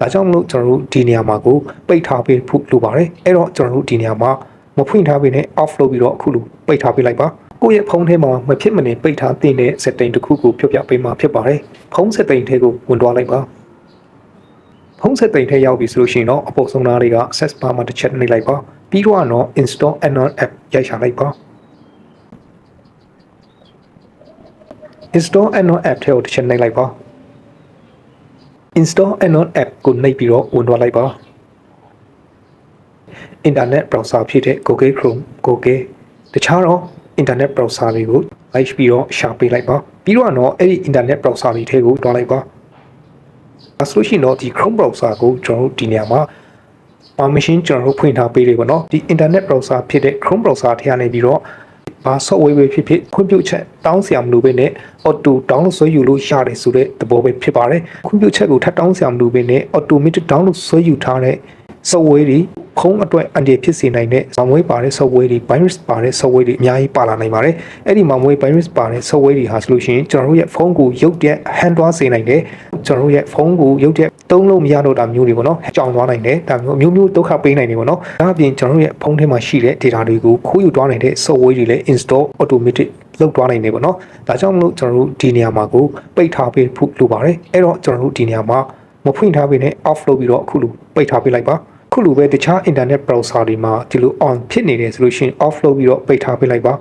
ဒါကြောင့်မလို့ကျွန်တော်တို့ဒီနေရာမှာကိုပိတ်ထားပေးဖို့လိုပါတယ်အဲ့တော့ကျွန်တော်တို့ဒီနေရာမှာမဖွင့်ထားပေးနဲ့ off လုပ်ပြီးတော့အခုလိုပိတ်ထားပေးလိုက်ပါကိုယ့်ရဲ့ဖုန်းထဲမှာမဖြစ်မနေပိတ်ထားသင့်တဲ့ setting တစ်ခုကိုပြပြပေးမှာဖြစ်ပါတယ်ဖုန်း setting ထဲကိုဝင်သွားလိုက်ပါဖုန်း setting ထဲရောက်ပြီဆိုလို့ရှိရင်တော့အပေါ်ဆုံးသားတွေက access bar မှာတစ်ချက်နှိပ်လိုက်ပါပြီးတော့တော့ install anon app ရိုက်ချလိုက်ပါ install anon app ထဲကိုတစ်ချက်နှိပ်လိုက်ပါ install anon app ကိုနှိပ်ပြီးတော့ဝင်သွားလိုက်ပါ internet browser ဖြစ်တဲ့ Google Chrome Google တခြားတော့ internet browser တွေကို like ပြီးတော့ရှာပေးလိုက်ပါပြီးတော့တော့အဲ့ဒီ internet browser တွေထဲကိုတွားလိုက်ပါအဲဆိုလို့ရှိရင်တော့ဒီ Chrome browser ကိုကျွန်တော်တို့ဒီနေရာမှာ permission ကျွန်တော်တို့ဖွင့်ထားပေးတယ်ပေါ့နော်ဒီ internet browser ဖြစ်တဲ့ Chrome browser ထဲကနေပြီးတော့ ဘာ software ပဲဖြစ်ဖြစ်ခွင့်ပြုချက်တောင်းဆရာမလိုဘဲနဲ့ auto download ဆွဲယူလို့ရတယ်ဆိုတဲ့သဘောပဲဖြစ်ပါတယ်ခွင့်ပြုချက်ကိုထပ်တောင်းဆရာမလိုဘဲနဲ့ automatic download ဆွဲယူထားတဲ့ software တွေ ဖုန်းအတွက်အန်တီဖြစ်စေနိုင်တဲ့မမွေးပါတဲ့ software တွေ virus ပါတဲ့ software တွေအများကြီးပါလာနိုင်ပါတယ်အဲ့ဒီမမွေး virus ပါတဲ့ software တွေဟာဆိုလို့ရှိရင်ကျွန်တော်တို့ရဲ့ဖုန်းကိုရုတ်တရက် hand သွားစေနိုင်တယ်ကျွန်တော်တို့ရဲ့ဖုန်းကိုရုတ်တရက်တုံးလို့မရတော့တာမျိုးတွေပေါ့နော်ကြောင်သွားနိုင်တယ်ဒါမျိုးမျိုးမျိုးဒုက္ခပေးနိုင်တယ်ပေါ့နော်ဒါအပြင်ကျွန်တော်တို့ရဲ့ဖုန်းထဲမှာရှိတဲ့ data တွေကိုခိုးယူသွားနိုင်တဲ့ software တွေလည်း install automatic လောက်သွားနိုင်တယ်ပေါ့နော်ဒါကြောင့်မလို့ကျွန်တော်တို့ဒီနေရာမှာကိုပိတ်ထားပေးဖို့လိုပါတယ်အဲ့တော့ကျွန်တော်တို့ဒီနေရာမှာမဖွင့်ထားပေးနဲ့ off လုပ်ပြီးတော့အခုလိုပိတ်ထားပေးလိုက်ပါခု လိုပဲတခြား internet browser တွေမှာဒီလို on ဖြစ်နေတယ်ဆိုလို့ရှိရင် off လုပ်ပြီးတော့ပိတ်ထားပေးလိုက်ပါ